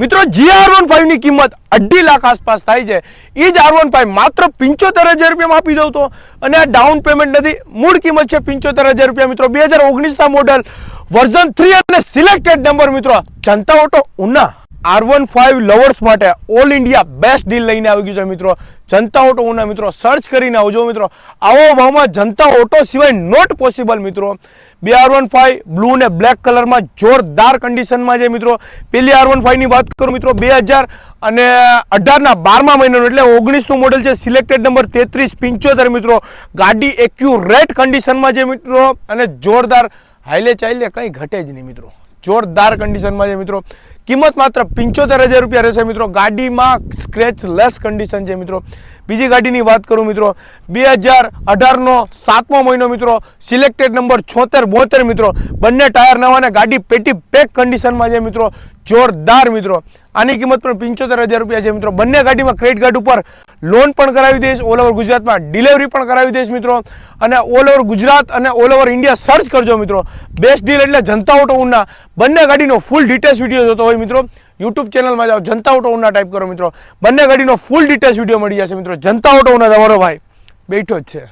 મિત્રો જી R one ફાઈવની કિંમત અઢી લાખ આસપાસ થાય છે. એ જ આર વન ફાઈવ માત્ર પંચોતેર હજાર રૂપિયામાં આપી દઉં તો. અને આ ડાઉન પેમેન્ટ નથી. મૂળ કિંમત છે પંચોતેર હજાર રૂપિયા, મિત્રો. બે હજાર ઓગણીસના મોડલ વર્ઝન થ્રી અને સિલેક્ટેડ નંબર મિત્રો. Janata auto Una. R one five lovers માટે ઓલ ઇન્ડિયા બેસ્ટ ડીલ લઈને આવી ગયું છે મિત્રો. જનતા ઓટો ઉના મિત્રો સર્ચ કરીને આવજો મિત્રો. આવો ભાવમાં જનતા ઓટો સિવાય નોટ પોસિબલ મિત્રો. બે આર વન ફાઇવ બ્લુ ને બ્લેક કલરમાં જોરદાર કન્ડિશનમાં છે મિત્રો. પેલી આર વન ફાઇવની વાત કરું મિત્રો, બે હજાર અને અઢારના બારમા મહિનાનું, એટલે ઓગણીસનું મોડલ છે સિલેક્ટેડ નંબર તેત્રીસ, પંચોતેર મિત્રો. ગાડી એક્યુરેટ કન્ડિશનમાં છે મિત્રો અને જોરદાર. હાઈલે ચાઈલે કંઈ ઘટે જ નહીં મિત્રો. જોરદાર કન્ડિશનમાં છે મિત્રો. કિંમત માત્ર પંચોતેર હજાર રૂપિયા રહેશે મિત્રો. ગાડીમાં સ્ક્રેચ લેસ કન્ડિશન છે મિત્રો. બીજી ગાડીની વાત કરું મિત્રો. બે હજાર અઢારનો સાતમો મહિનો મિત્રો. સિલેક્ટેડ નંબર છોતેર, બોતેર મિત્રો. બંને ટાયર નવા અને ગાડી પેટી પેક કન્ડિશનમાં છે મિત્રો. જોરદાર મિત્રો. આની કિંમત પણ પંચોતેર હજાર રૂપિયા છે મિત્રો. બંને ગાડીમાં ક્રેડિટ કાર્ડ ઉપર લોન પણ કરાવી દઈશ. ઓલ ઓવર ગુજરાતમાં ડિલિવરી પણ કરાવી દઈશ મિત્રો. અને ઓલ ઓવર ગુજરાત અને ઓલ ઓવર ઇન્ડિયા સર્ચ કરજો મિત્રો. બેસ્ટ ડીલ એટલે જનતા ઓટો ઉના બંને ગાડીનો ફૂલ ડિટેલ્સ વીડિયો જોતો હોય મિત્રો યુટ્યુબ ચેનલમાં જાઓ, જનતા ઓટો ઉના ટાઈપ કરો મિત્રો. બંને ગાડીનો ફૂલ ડિટેલ્સ વીડિયો મળી જશે મિત્રો. જનતા ઓટો ઉના તમારો ભાઈ બેઠો જ છે.